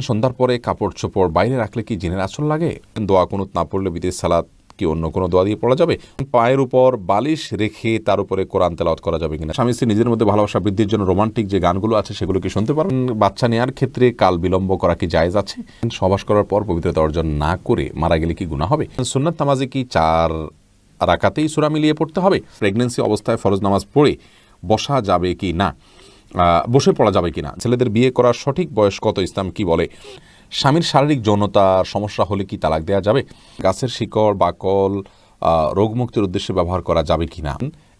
সন্ধ্যার পরে কাপড় চোপড় বাইরে রাখলে কি জিনের আচর লাগে? দোয়া কোনো না পড়লে বিদেশ সালাদ কি অন্য কোনো দোয়া দিয়ে পড়া যাবে? পায়ের উপর বালিশ রেখে তার উপরে কোরআন তেলাওয়াত করা যাবে কিনা? স্বামী স্ত্রী নিজের মধ্যে ভালোবাসা বৃদ্ধির জন্য রোমান্টিক যে গানগুলো আছে, সেগুলো কি শুনতে পারেন বাচ্চা নেওয়ার ক্ষেত্রে কাল বিলম্ব করা কি জায়েজ আছে? সবাস করার পর পবিত্রতা অর্জন না করে মারা গেলে কি গুণা হবে? সুন্নাত নামাজে কি চার রাকাতেই সুরা মিলিয়ে পড়তে হবে? প্রেগনেন্সি অবস্থায় ফরজ নামাজ পড়ে বসা যাবে কি না? বসে পড়া যাবে কিনা? ছেলেদের বিয়ে করার সঠিক বয়স কত? ইসলাম কি বলে? স্বামীর শারীরিক যৌনতার সমস্যা হলে কি তালাক দেওয়া যাবে? গাছের শিকড়, বাকল রোগমুক্তির উদ্দেশ্যে ব্যবহার করা যাবে কি কিনা?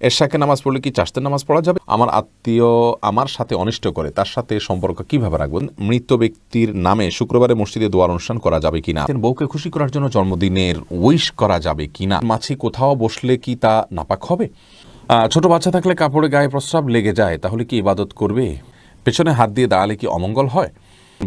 এরশাকে নামাজ পড়লে কি চাষতের নামাজ পড়া যাবে? আমার আত্মীয় আমার সাথে অনিষ্ট করে, তার সাথে সম্পর্ক কীভাবে রাখবেন মৃত ব্যক্তির নামে শুক্রবারে মসজিদে দোয়ার অনুষ্ঠান করা যাবে কিনা? বউকে খুশি করার জন্য জন্মদিনের উইশ করা যাবে কিনা? মাছি কোথাও বসলে কি তা নাপাক হবে? ছোট বাচ্চা থাকলে কাপড়ে গায়ে প্রস্রাব লেগে যায়, তাহলে কি ইবাদত করবে? পেছনে হাত দিয়ে দাঁড়ালে কি অমঙ্গল হয়?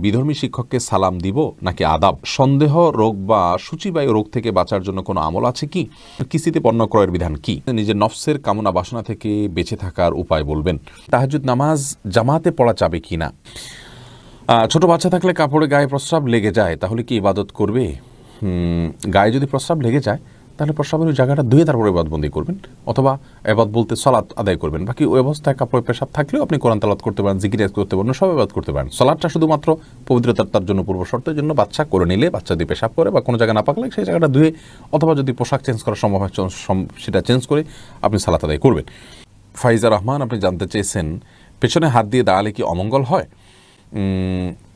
বিধর্মী শিক্ষককে সালাম দিব নাকি আদাব? সন্দেহ, রোগ বা সূচিবায়ু রোগ থেকে বাঁচার জন্য কোনো আমল আছে কি? কিস্তিতে পণ্য ক্রয়ের বিধান কি? নিজের নফসের কামনা বাসনা থেকে বেঁচে থাকার উপায় বলবেন। তাহাজুদ নামাজ জামাতে পড়া যাবে কি না? ছোট বাচ্চা থাকলে কাপড়ে গায়ে প্রস্রাব লেগে যায়, তাহলে কি ইবাদত করবে? গায়ে যদি প্রস্রাব লেগে যায় তাহলে প্রস্রাবের ওই জায়গাটা ধুয়ে তারপরে এবাদবন্দি করবেন, অথবা এবাদ বলতে সলাৎ আদায় করবেন। বাকি ওই অবস্থায় কাপড়ে পেশাব থাকলেও আপনি কোরআন তালাত করতে পারেন, জিকির করতে পারেন, সব এবাদ করতে পারেন। সলাদটা শুধুমাত্র পবিত্রতার, তার জন্য পূর্ব শর্তের জন্য বাচ্চা করে নিলে, বাচ্চা দিয়ে পেশাব করে বা কোনো জায়গায় না পাকলে সেই জায়গাটা ধুয়ে, অথবা যদি পোশাক চেঞ্জ করা সম্ভব হয় সেটা চেঞ্জ করে আপনি সালাত আদায় করবেন। ফাইজা রহমান, আপনি জানতে চেয়েছেন, পেছনে হাত দিয়ে দাঁড়ালে কি অমঙ্গল হয়?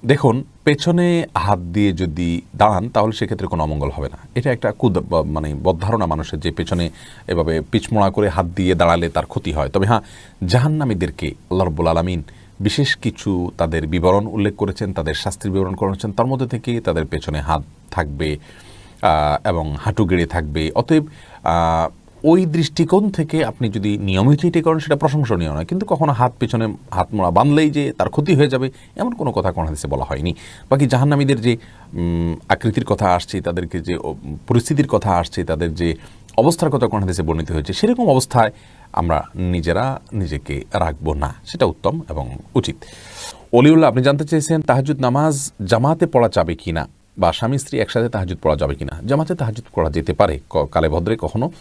দেখুন, পেছনে হাত দিয়ে যদি দাঁড়ান, তাহলে সেক্ষেত্রে কোনো অমঙ্গল হবে না। এটা একটা কুদ মানে বদ্ধারণা মানুষের যে পেছনে এভাবে পিছমোড়া করে হাত দিয়ে দাঁড়ালে তার ক্ষতি হয়। তবে হ্যাঁ জাহান্নামীদেরকে আল্লাহ রব্বুল আলমিন বিশেষ কিছু তাদের বিবরণ উল্লেখ করেছেন, তাদের শাস্তির বিবরণ করেছেন। তার মধ্যে থেকে তাদের পেছনে হাত থাকবে এবং হাঁটু গেড়ে থাকবে। অতএব ওই দৃষ্টিকোণ থেকে আপনি যদি নিয়মিত এটি করেন, সেটা প্রশংসনীয় নয়। কিন্তু কখনো হাত পেছনে হাত মোড়া বাঁধলেই যে তার ক্ষতি হয়ে যাবে, এমন কোনো কথা কোনো হাদিসে বলা হয়নি। বাকি জাহান্নামীদের যে আকৃতির কথা আসছে, তাদেরকে যে পরিস্থিতির কথা আসছে, তাদের যে অবস্থার কথা কোনো হাদিসে বর্ণিত হয়েছে, সেরকম অবস্থায় আমরা নিজেরা নিজেকে রাখব না। সেটা উত্তম এবং উচিত। অলিউল্লাহ, আপনি জানতে চেয়েছেন তাহাজুদ নামাজ জামাতে পড়া যাবে কিনা? বা স্বামী স্ত্রী একসাথে তাহাজুদ পড়া যাবে কিনা? জামাতে তাহাজুদ পড়া যেতে পারে। ক- কালে ভদ্রে কখনো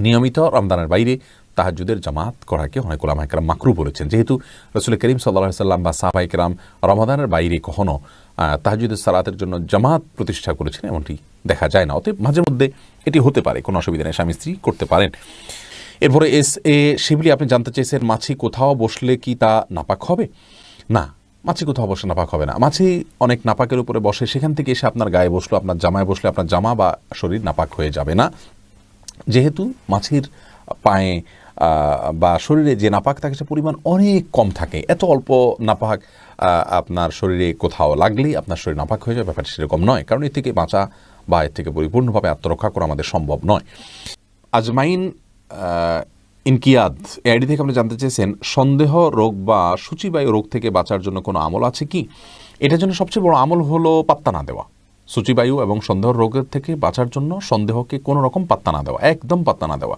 নিয়মিত রমদানের বাইরে তাহাজুদের জামাত করাকে অনেক ওলামা একরাম মাকরু বলেছেন। যেহেতু রসুল করিম সাল্লাহ সাল্লাম বা সাহাবা একরাম রমাদানের বাইরে কখনো আহ, তাহাজুদের সালাতের জন্য জামাত প্রতিষ্ঠা করেছেন এমনটি দেখা যায় না। অতএব মাঝে মধ্যে এটি হতে পারে কোনো অসুবিধা নেই স্বামী স্ত্রী করতে পারেন। এরপরে এস এ শিবলি আপনি জানতে চেয়েছেন মাছি কোথাও বসলে কি তা নাপাক হবে? না মাছি কোথাও বসে নাপাক হবে না। মাছি অনেক নাপাকের উপরে বসে সেখান থেকে এসে আপনার গায়ে বসল আপনার জামায় বসলে আপনার জামা বা শরীর নাপাক হয়ে যাবে না। যেহেতু মাছির পায়ে বা শরীরে যে নাপাক থাকে সে পরিমাণ অনেক কম থাকে। এত অল্প নাপাক আপনার শরীরে কোথাও লাগলেই আপনার শরীর নাপাক হয়ে যাবে ব্যাপারটা সেরকম নয়। কারণ এর থেকে বাঁচা বা এর থেকে পরিপূর্ণভাবে আত্মরক্ষা করা আমাদের সম্ভব নয়। আজমাইন ইনকিয়াদ এই আইডি থেকে আপনি জানতে চেয়েছেন, সন্দেহ রোগ বা সূচিবায়ু রোগ থেকে বাঁচার জন্য কোনো আমল আছে কি? এটার জন্য সবচেয়ে বড় আমল হলো পাত্তা না দেওয়া। সূচিবায়ু এবং সন্দেহ রোগের থেকে বাঁচার জন্য সন্দেহকে কোনো রকম পাত্তা না দেওয়া, একদম পাত্তা না দেওয়া।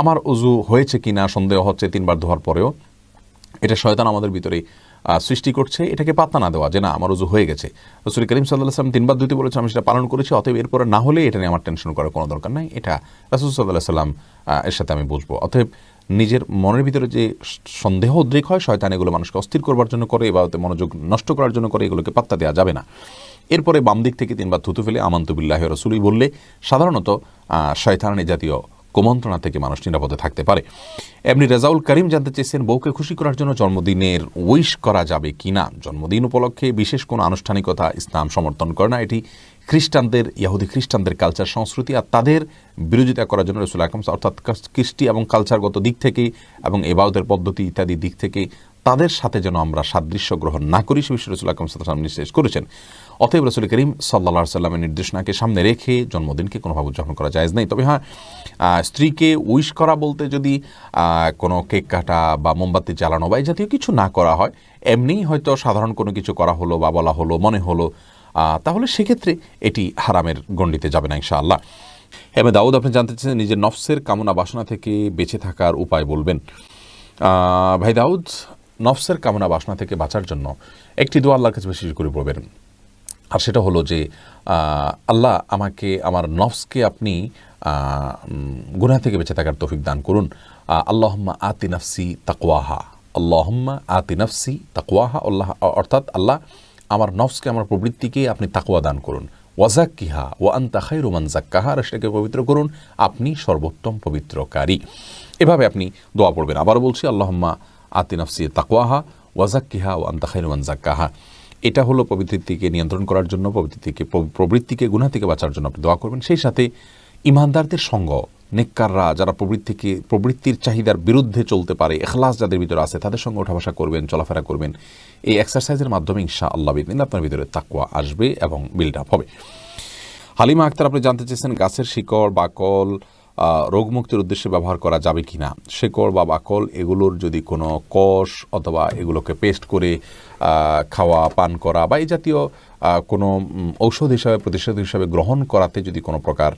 আমার উজু হয়েছে কিনা, সন্দেহ হচ্ছে তিনবার ধোয়ার পরেও, এটা শয়তান আমাদের ভিতরে সৃষ্টি করছে, এটাকে পাত্তা না দেওয়া যে না, আমার উজু হয়ে গেছে। রসুল করিম সাল্লাহ সাল্লাম তিনবার দুইতে বলেছে আমি সেটা পালন করেছি, অতএব এরপরে না হলে এটা নিয়ে আমার টেনশন করার কোনো দরকার নাই। এটা রাসুল সাল্লাহ সাল্লাম এর সাথে আমি বুঝব। অতএব নিজের মনের ভিতরে যে সন্দেহ উদ্রেক হয়, শয়তান এগুলো মানুষকে অস্থির করবার জন্য করে বা মনোযোগ নষ্ট করার জন্য করে, এগুলোকে পাত্তা দেওয়া যাবে না। এরপরে বাম দিক থেকে তিনবার থুতু ফেলে আমান্তবিল্লাহ রসুলই বললে সাধারণত শয়তান জাতীয় কুমন্ত্রণা থেকে মানুষ নিরাপদে থাকতে পারে। এমনি রেজাউল করিম জানতে চেয়েছেন, বউকে খুশি করার জন্য জন্মদিনের উইশ করা যাবে কিনা? জন্মদিন উপলক্ষে বিশেষ কোনো আনুষ্ঠানিকতা ইসলাম সমর্থন করে না। এটি খ্রিস্টানদের ইয়াহুদি খ্রিস্টানদের কালচার সংস্কৃতি আর তাদের বিরোধিতা করার জন্য রসুল আকরম, অর্থাৎ কৃষ্টি এবং কালচারগত দিক থেকে এবং এবাউদের পদ্ধতি ইত্যাদি দিক থেকে তাদের সাথে যেন আমরা সাদৃশ্য গ্রহণ না করি, সে বিষয়ে রসুল আকরম সাল্লাম নির্দেশ করেছেন। অতএব রসুল করিম সাল্লা সাল্লামের নির্দেশনাকে সামনে রেখে জন্মদিনকে কোনোভাবে উদযাপন করা যায় নাই। তবে হ্যাঁ স্ত্রীকে উইশ করা বলতে যদি কোনো কেক কাটা বা মোমবাতি জ্বালানো বা এই জাতীয় কিছু না করা হয় এমনিই হয়তো সাধারণ কোনো কিছু করা হলো বা বলা হলো, মনে হলো তাহলে সেক্ষেত্রে এটি হারামের গণ্ডিতে যাবে না ইনশাআল্লাহ। এবার দাউদ, আপনি জানতে চাচ্ছেন নিজের নফসের কামনা বাসনা থেকে বেঁচে থাকার উপায় বলবেন। ভাই দাউদ নফসের কামনা বাসনা থেকে বাঁচার জন্য একটি দোয়া আল্লাহর কাছে বেশি করে পড়বেন। আর সেটা হলো যে আল্লাহ আমাকে, আমার নফসকে আপনি গুনাহ থেকে বেঁচে থাকার তৌফিক দান করুন। আল্লাহম্মা আতি নফসি তাকওয়াহা। আল্লাহম্মা আতি নফসি তাকওয়াহা। আল্লাহ, অর্থাৎ আল্লাহ আমার নফসকে, আমার প্রবৃত্তিকে আপনি তাকওয়া দান করুন। ওয়াজাক্কিহা ও আন্তা খাই রোমান জাক্কাহা সেটাকে পবিত্র করুন। আপনি সর্বোত্তম পবিত্রকারী। এভাবে আপনি দোয়া পড়বেন। আবারও বলছি, আল্লাহম্মা আতি নফসি তাকওয়াহা ওয়াজাক্কিহা ও আন্তা খাই রোমান এটা হলো প্রবৃত্তিকে নিয়ন্ত্রণ করার জন্য, প্রবৃত্তিকে প্রবৃত্তিকে গুণা থেকে বাঁচার জন্য আপনি দোয়া করবেন। সেই সাথে ইমানদারদের সঙ্গ, নেককাররা যারা প্রবৃত্তিকে, প্রবৃত্তির চাহিদার বিরুদ্ধে চলতে পারে এখলাস যাদের ভিতরে আছে, তাদের সঙ্গে ওঠা বসা করবেন, চলাফেরা করবেন। এই এক্সারসাইজের মাধ্যমে ইনশা আল্লাহ বিদিন আপনার ভিতরে তাকুয়া আসবে এবং বিল্ড আপ হবে। হালিমা আক্তার, আপনি জানতে চেয়েছেন গাছের শিকড়, বাকল রোগমুক্তির উদ্দেশ্যে ব্যবহার করা যাবে কি না শেকড় বা বাকল, এগুলোর যদি কোনো কষ অথবা এগুলোকে পেস্ট করে খাওয়া, পান করা বা এই জাতীয় কোনো ঔষধ হিসাবে প্রতিষেধক হিসাবে গ্রহণ করাতে যদি কোনো প্রকার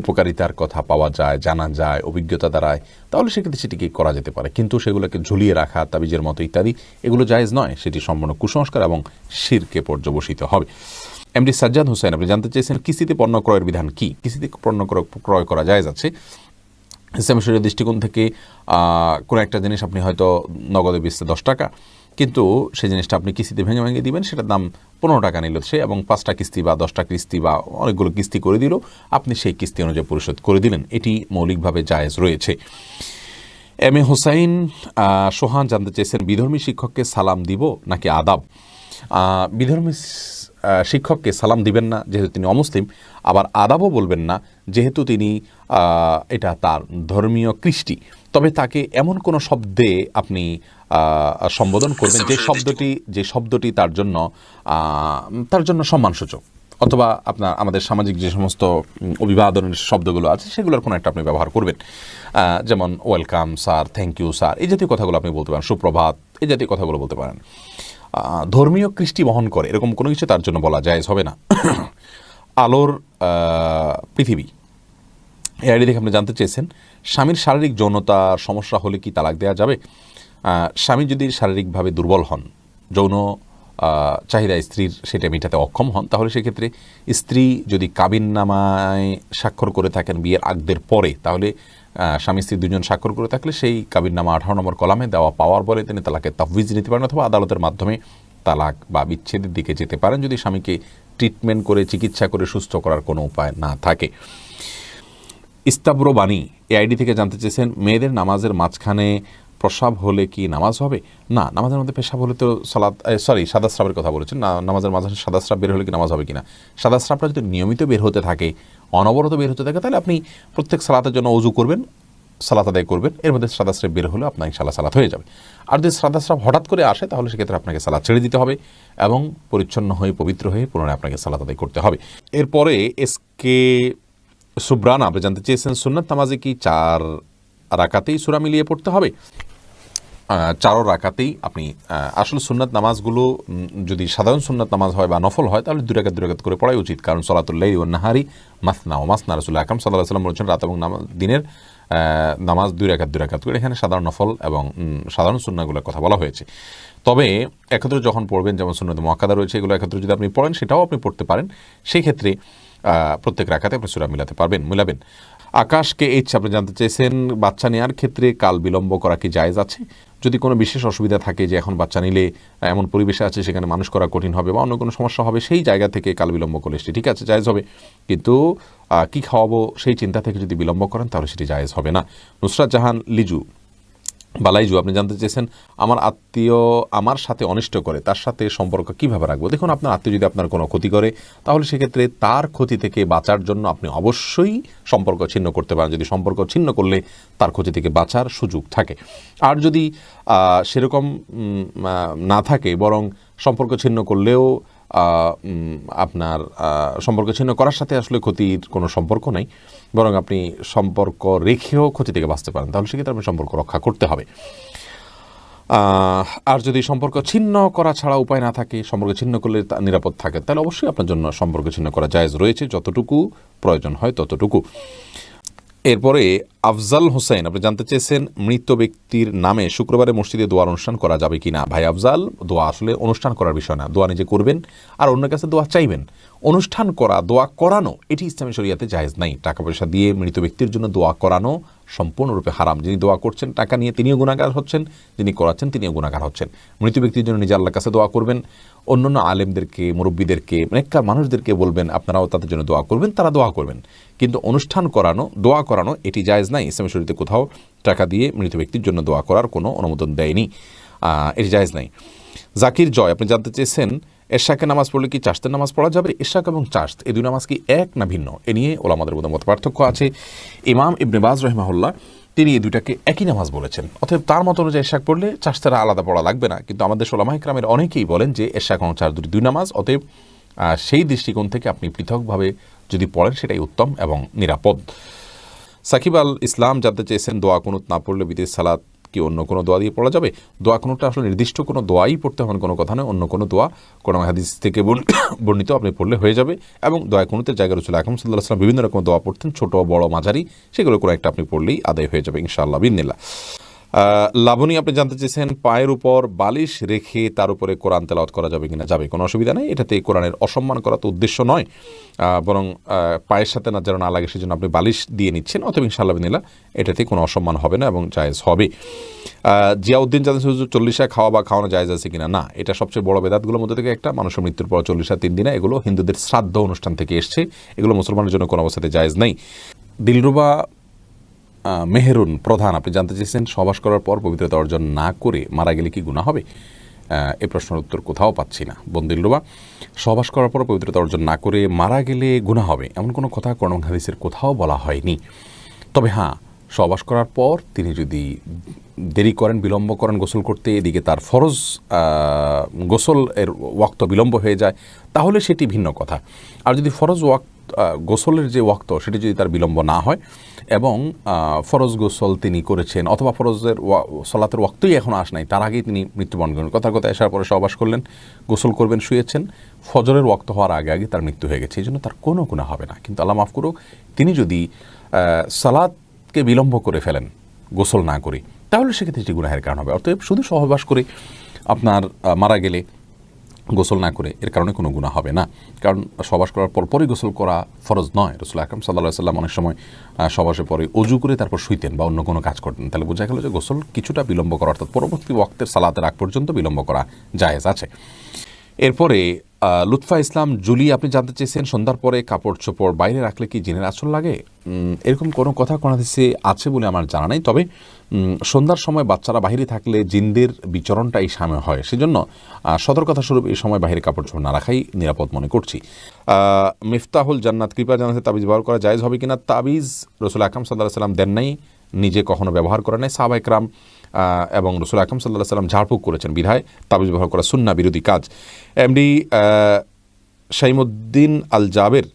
উপকারিতার কথা পাওয়া যায়, জানা যায়, অভিজ্ঞতা দ্বারায় তাহলে সেক্ষেত্রে সেটিকে করা যেতে পারে? কিন্তু সেগুলোকে ঝুলিয়ে রাখা, তাবিজের মতো ইত্যাদি, এগুলো জায়েজ নয়। সেটি সম্পূর্ণ কুসংস্কার এবং শিরকে পর্যবসিত হবে। এমডি সাজ্জাদ হোসেন আপনি জানতে চেয়েছেন কিস্তিতে পণ্য ক্রয়ের বিধান কি? কিস্তিতে পণ্য ক্রয়- করা যায় যাচ্ছে? ইসলামী দৃষ্টিকোণ থেকে কোনো একটা জিনিস আপনি হয়তো নগদে বেচতে দশ টাকা, কিন্তু সেই জিনিসটা আপনি কিস্তিতে ভেঙে ভেঙে দিবেন, সেটার দাম পনেরো টাকা নিল সে এবং পাঁচটা কিস্তি বা দশটা কিস্তি বা অনেকগুলো কিস্তি করে দিল, আপনি সেই কিস্তি অনুযায়ী পরিশোধ করে দিলেন। এটি মৌলিকভাবে জায়েজ রয়েছে। এম এ হোসাইন সোহান, জানতে চেয়েছেন বিধর্মী শিক্ষককে সালাম দিব নাকি আদাব? বিধর্মী শিক্ষককে সালাম দিবেন না যেহেতু তিনি অমুসলিম আবার আদাবও বলবেন না যেহেতু তিনি এটা তার ধর্মীয় কৃষ্টি। তবে তাকে এমন কোনো শব্দে আপনি সম্বোধন করবেন যে শব্দটি যে শব্দটি তার জন্য তার জন্য সম্মানসূচক। অথবা আপনার আমাদের সামাজিক যে সমস্ত অভিবাদনের শব্দগুলো আছে সেগুলোর কোনো একটা আপনি ব্যবহার করবেন। যেমন welcome sir thank you sir এই জাতীয় কথাগুলো আপনি বলতে পারেন সুপ্রভাত এই জাতীয় কথাগুলো বলতে পারেন। ধর্মীয় কৃষ্টি বহন করে, এরকম কোনো কিছু তার জন্য বলা যায়, হবে না। আলোর পৃথিবী। এই আইডি থেকে আপনি জানতে চেয়েছেন, স্বামীর শারীরিক যৌনতার সমস্যা হলে কি তালাক দেওয়া যাবে? স্বামী যদি শারীরিকভাবে দুর্বল হন, যৌন চাহিদা স্ত্রীর সেটা মেটাতে অক্ষম হন, তাহলে সেক্ষেত্রে স্ত্রী যদি কাবিন নামায় স্বাক্ষর করে থাকেন বিয়ের আগদের পরে, তাহলে স্বামী স্ত্রী দুজন স্বাক্ষর করে থাকলে সেই কাবিন নামা আঠারো নম্বর কলামে দেওয়া পাওয়ার বলে তিনি তালাকে তাফবিজ নিতে পারেন অথবা আদালতের মাধ্যমে তালাক বা বিচ্ছেদের দিকে যেতে পারেন যদি স্বামীকে ট্রিটমেন্ট করে, চিকিৎসা করে, সুস্থ করার কোনো উপায় না থাকে। ইস্তাব্রো বাণী এই আইডি থেকে জানতে চেয়েছেন, মেয়েদের নামাজের মাঝখানে প্রসাব হলে কি নামাজ হবে? না, নামাজের মধ্যে পেশাব হলে তো সালাদ সরি সাদা স্রাবের কথা বলেছেন। না, নামাজের মাঝখানে সাদা স্রাব বের হলে কি নামাজ হবে কিনা? সাদা স্রাবটা যদি নিয়মিত বের হতে থাকে অনবরত বের হতে থাকে, তাহলে আপনি প্রত্যেক সালাতের জন্য অজু করবেন, সালাত আদায় করবেন, এর মধ্যে সাদা স্রাব বের হলে আপনার ইনশাল্লাহ সালাত হয়ে যাবে। আর যদি সাদা স্রাব হঠাৎ করে আসে, তাহলে সেক্ষেত্রে আপনাকে সালাদ ছেড়ে দিতে হবে এবং পরিচ্ছন্ন হয়ে, পবিত্র হয়ে পুনরায় আপনাকে সালাত আদায় করতে হবে। এরপরে এসকে সুব্রানা, আপনি জানতে চেয়েছেন, সুন্নাত নামাজে কি চার রাকাতেই সুরা মিলিয়ে পড়তে হবে? চারো রাকাতেই আপনি আসলে সুন্নাত নামাজগুলো যদি সাধারণ সুন্নাত নামাজ হয় বা নফল হয়, তাহলে দুই রাকাত দুই রাকাত করে পড়াই উচিত। কারণ সলাতুল্লাহ ও নাহারি মাসনা ও মাসনা রসুল আকরম সাল্লাহ সাল্লাম বলেছেন, রাত এবং নামাজ দিনের নামাজ দুই রাকাত দুই রাকাত করে। এখানে সাধারণ নফল এবং সাধারণ সুন্নাগুলোর কথা বলা হয়েছে। তবে একত্রে যখন পড়বেন, যেমন সুন্নত মহাকাদা রয়েছে, এগুলো একত্রে যদি আপনি পড়েন, সেটাও আপনি পড়তে পারেন। সেই ক্ষেত্রে প্রত্যেক রাখাতে আপনি সুরা মিলাতে পারবেন, মিলাবেন। আকাশকে এইচ আপনি জানতে চেয়েছেন, বাচ্চা নেওয়ার ক্ষেত্রে কাল বিলম্ব করা কি জায়জ আছে? যদি কোনো বিশেষ অসুবিধা থাকে যে এখন বাচ্চা নিলে এমন পরিবেশে আছে সেখানে মানুষ করা কঠিন হবে বা অন্য কোনো সমস্যা হবে, সেই জায়গা থেকে কাল বিলম্ব করলে সেটি ঠিক আছে, জায়জ হবে। কিন্তু কি খাওয়াবো সেই চিন্তা থেকে যদি বিলম্ব করেন, তাহলে সেটি জায়জ হবে না। নুসরাত জাহান, লিজু। বালাইজু আপনি জানতে চেয়েছেন, আমার আত্মীয় আমার সাথে অনিষ্ট করে, তার সাথে সম্পর্ক কীভাবে রাখব? দেখুন, আপনার আত্মীয় যদি আপনার কোনো ক্ষতি করে, তাহলে সেক্ষেত্রে তার ক্ষতি থেকে বাঁচার জন্য আপনি অবশ্যই সম্পর্ক ছিন্ন করতে পারেন। যদি সম্পর্ক ছিন্ন করলে তার ক্ষতি থেকে বাঁচার সুযোগ থাকে। আর যদি সেরকম না থাকে, বরং সম্পর্ক ছিন্ন করলেও আপনার সম্পর্ক ছিন্ন করার সাথে আসলে ক্ষতির কোনো সম্পর্ক নেই। বরং আপনি সম্পর্ক রেখেও ক্ষতি থেকে বাঁচতে পারেন। তাহলে সেক্ষেত্রে আপনি সম্পর্ক রক্ষা করতে হবে। আর যদি সম্পর্ক ছিন্ন করা ছাড়া উপায় না থাকে, সম্পর্ক ছিন্ন করলে তা নিরাপদ থাকে, তাহলে অবশ্যই আপনার জন্য সম্পর্ক ছিন্ন করা জায়েজ রয়েছে। যতটুকু প্রয়োজন হয় ততটুকু। এরপরে আফজাল হোসেন, আপনি জানতে চেয়েছেন মৃত ব্যক্তির নামে শুক্রবারে মসজিদে দোয়ার অনুষ্ঠান করা যাবে কি না ভাই আফজাল, দোয়া আসলে অনুষ্ঠান করার বিষয় না। দোয়া নিজে করবেন আর অন্য কাছে দোয়া চাইবেন। অনুষ্ঠান করা, দোয়া করানো, এটি ইসলামী শরিয়াতে জায়েজ নাই। টাকা পয়সা দিয়ে মৃত ব্যক্তির জন্য দোয়া করানো সম্পূর্ণরূপে হারাম। যিনি দোয়া করছেন, টাকা নিয়ে তিনিও গুণাগার হচ্ছেন, যিনি করাচ্ছেন, তিনিও গুণাগার হচ্ছেন। মৃত ব্যক্তির জন্য নিজে আল্লাহর কাছে দোয়া করবেন। অন্যান্য আলেমদেরকে, মুরব্বীদেরকে অনেককার মানুষদেরকে বলবেন, আপনারাও তাদের জন্য দোয়া করবেন, তারা দোয়া করবেন। কিন্তু অনুষ্ঠান করানো, দোয়া করানো, এটি জায়েজ নাই। ইসলামী শরীতে কোথাও টাকা দিয়ে মৃত ব্যক্তির জন্য দোয়া করার কোনো অনুমোদন দেয়নি। এটি জায়েজ নাই। জাকির জয়, আপনি জানতে চেয়েছেন, এরশাকে নামাজ পড়লে কি চাষতের নামাজ পড়া যাবে? এরশাক এবং চাষত এই দুই নামাজ কি এক না ভিন্ন? এ নিয়ে ওলামাদের মধ্যে মত পার্থক্য আছে। ইমাম ইবনে বাজ রহমাহুল্লাহ, তিনি এই দুইটাকে একই নামাজ বলেছেন। অতএব তার মতো অনুযায়ী এরশাক পড়লে চাষতেরা আলাদা পড়া লাগবে না। কিন্তু আমাদের সোলামা ইকরামের অনেকেই বলেন যে এরশাক এবং চাষ দুটি দুই নামাজ, অতএব সেই দৃষ্টিকোণ থেকে আপনি পৃথকভাবে যদি পড়েন, সেটাই উত্তম এবং নিরাপদ। সাকিব আল ইসলাম জানতে চেয়েছেন, দোয়া কুনুত না পড়লে বিদেশ সালাত কি অন্য কোনো দোয়া দিয়ে পড়া যাবে? দোয়া কোনোটা আসলে নির্দিষ্ট কোনো দোয়াই পড়তে হবে কোনো কথা নয়, অন্য কোনো দোয়া। কোনো হাদিস থেকে বর্ণ- বর্ণিত আপনি পড়লে হয়ে যাবে। এবং দোয়া কোনোতে জায়গা রসুল আকম সাল্লাহ সাল্লাম বিভিন্ন রকম দোয়া পড়তেন, ছোট, বড়, মাঝারি, সেগুলো কোনো একটা আপনি পড়লেই আদায় হয়ে যাবে ইনশাআল্লাহ বিন্দিল্লা লাবণী, আপনি জানতে চেয়েছেন পায়ের উপর বালিশ রেখে তার উপরে কোরআন তেলাওয়াত করা যাবে কিনা? যাবে, কোনো অসুবিধা নেই। এটাতে কোরআনের অসম্মান করা তো উদ্দেশ্য নয়। বরং পায়ের সাথে না যেন না লাগে, সেজন্য আপনি বালিশ দিয়ে নিচ্ছেন। অথবা ইনশাল্লাহ এটাতে কোনো অসম্মান হবে না এবং জায়েজ হবে। জিয়াউদ্দিন জানতে চেয়েছেন চল্লিশা খাওয়া বা খাওয়ানো জায়েজ আছে কিনা? না, এটা সবচেয়ে বড় বেদাতগুলোর মধ্যে থেকে একটা। মানুষের মৃত্যুর পর চল্লিশা তিন দিনে এগুলো হিন্দুদের শ্রাদ্ধ অনুষ্ঠান থেকে এসছে। এগুলো মুসলমানের জন্য কোনো অবস্থাতে জায়েজ নেই। দিলরুবা মেহেরুন প্রধান। আপনি জানতে চেয়েছেন সবাস করার পর পবিত্রতা অর্জন না করে মারা গেলে কি গুণা হবে? এ প্রশ্নের উত্তর কোথাও পাচ্ছি না। বন্দিল্লুবা সবাস করার পর পবিত্রতা অর্জন না করে মারা গেলে গুণা হবে? এমন কোনো কথা করণ হাদিসের কোথাও বলা হয়নি। তবে হ্যাঁ সবাস করার পর তিনি যদি দেরি করেন বিলম্ব করেন গোসল করতে এদিকে তার ফরজ গোসল এর ওয়াক্ত বিলম্ব হয়ে যায় তাহলে সেটি ভিন্ন কথা। আর যদি ফরজ ওয়াক্ত আহ, গোসলের যে ওয়াক্ত, সেটি যদি তার বিলম্ব না হয়, এবং ফরজ গোসল তিনি করেছেন, অথবা ফরজের সলাতের ওয়াক্তই এখন আস নাই, তার আগেই তিনি মৃত্যুবরণ করেন। কথার কথা আসার পরে সহবাস করলেন, গোসল করবেন, শুয়েছেন, ফজরের ওয়াক্ত হওয়ার আগে আগে তার মৃত্যু হয়ে গেছে, এই জন্য তার কোনো গুণা হবে না। কিন্তু আল্লাহ মাফ করুক, তিনি যদি সালাদকে বিলম্ব করে ফেলেন, গোসল না করে, তাহলে সেক্ষেত্রে এটি গুনাহের কারণ হবে। অতএব শুধু সহবাস করে আপনার মারা গেলে গোসল না করে, এর কারণে কোনো গুণা হবে না। কারণ সবাস করার পর পরই গোসল করা ফরজ নয়। রসুল আকরম সাল্লাহ সাল্লাম অনেক সময় সবাসের পরে অজু করে তারপর শুইতেন বা অন্য কোনো কাজ করতেন। তাহলে বোঝা গেল যে গোসল কিছুটা বিলম্ব করা, অর্থাৎ পরবর্তী বক্তের সালাতের আগ পর্যন্ত বিলম্ব করা জায়েজ আছে। এরপরে লুৎফা ইসলাম, জুলি, আপনি জানতে চেয়েছেন সন্ধ্যার পরে কাপড় চোপড় বাইরে রাখলে কি জিনের আচল লাগে? এরকম কোনো কথা কোনো দেশে আছে বলে আমার জানা নেই। তবে সন্ধ্যার সময় বাচ্চারা বাইরে থাকলে জিনদের বিচরণটা এই সামনে হয়। সেজন্য সতর্কতা স্বরূপ এই সময় বাইরে কাপড় চোপড় না রাখাই নিরাপদ মনে করছি। মিফতাহুল জান্নাত, কৃপা জানাতে তাবিজ ব্যবহার করা জায়জ হবে কিনা? তাবিজ রসুল আকরম সাল্লাহ সাল্লাম দেন নাই, নিজে কখনো ব্যবহার করে নাই। সাহাবা একরাম এবং রসুল আকরম সাল্লাহ সাল্লাম ঝাড়ফুঁক করেছেন বিধায় তাবিজ ব্যবহার করা সুন্না বিরোধী কাজ। এমডি শাইমুদ্দিন আল জাবের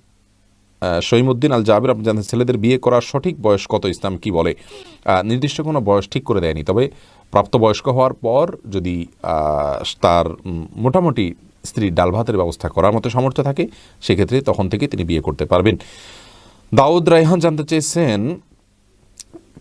আহ, শৈমুদ্দিন আল জাবের আপনি জানেন ছেলেদের বিয়ে করার সঠিক বয়স কত ইসলাম কি বলে? নির্দিষ্ট কোনো বয়স ঠিক করে দেয়নি তবে প্রাপ্তবয়স্ক হওয়ার পর যদি তার মোটামুটি স্ত্রীর ডাল ভাতের ব্যবস্থা করার মতো সামর্থ্য থাকে সেক্ষেত্রে তখন থেকে তিনি বিয়ে করতে পারবেন। দাউদ রাইহান জানতে চেয়েছেন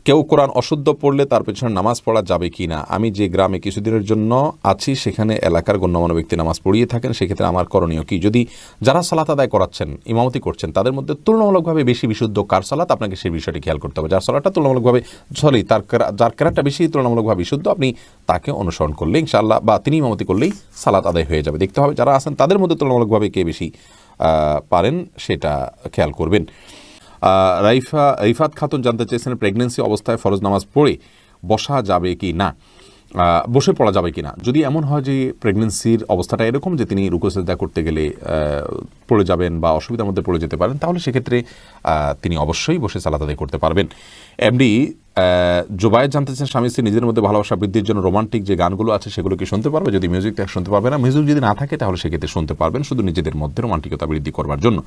কেউ কোরআন অশুদ্ধ পড়লে তার পেছনে নামাজ পড়া যাবে কি না? আমি যে গ্রামে কিছুদিনের জন্য আছি, সেখানে এলাকার গণ্যমান্য ব্যক্তি নামাজ পড়িয়ে থাকেন, সেক্ষেত্রে আমার করণীয় কি? যদি যারা সালাত আদায় করাচ্ছেন, ইমামতি করছেন, তাদের মধ্যে তুলনামূলকভাবে বেশি বিশুদ্ধ কার সালাত? আপনাকে সেই বিষয়টি খেয়াল করতে হবে। যার সালাটা তুলনামূলকভাবে, সরি, তার যার কেরাটা বেশি তুলনামূলকভাবে বিশুদ্ধ, আপনি তাকে অনুসরণ করলে ইনশাআল্লাহ, বা তিনি ইমামতি করলেই সালাত আদায় হয়ে যাবে। দেখতে হবে যারা আছেন, তাদের মধ্যে তুলনামূলকভাবে কে বেশি পারেন, সেটা খেয়াল করবেন। রাইফা, রিফাত খাতুন জানতে চেয়েছেন প্রেগনেন্সি অবস্থায় ফরজ নামাজ পড়ে বসা যাবে কি না বসে পড়া যাবে কি না। যদি এমন হয় যে প্রেগনেন্সির অবস্থাটা এরকম যে তিনি রুকোসেদা করতে গেলে পড়ে যাবেন বা অসুবিধার মধ্যে পড়ে যেতে পারেন, তাহলে সেক্ষেত্রে তিনি অবশ্যই বসে সালাত করতে পারবেন। এমডি জোবায়ের জানতে চান স্বামী স্ত্রী নিজের মধ্যে ভালোবাসা বৃদ্ধির জন্য রোমান্টিক যে গানগুলো আছে সেগুলো কি শুনতে পারবে? যদি মিউজিক শুনতে পারবে না, মিউজিক যদি না থাকে তাহলে সেক্ষেত্রে শুনতে পারবেন শুধু নিজেদের মধ্যে রোমান্টিকতা বৃদ্ধি করবার জন্য।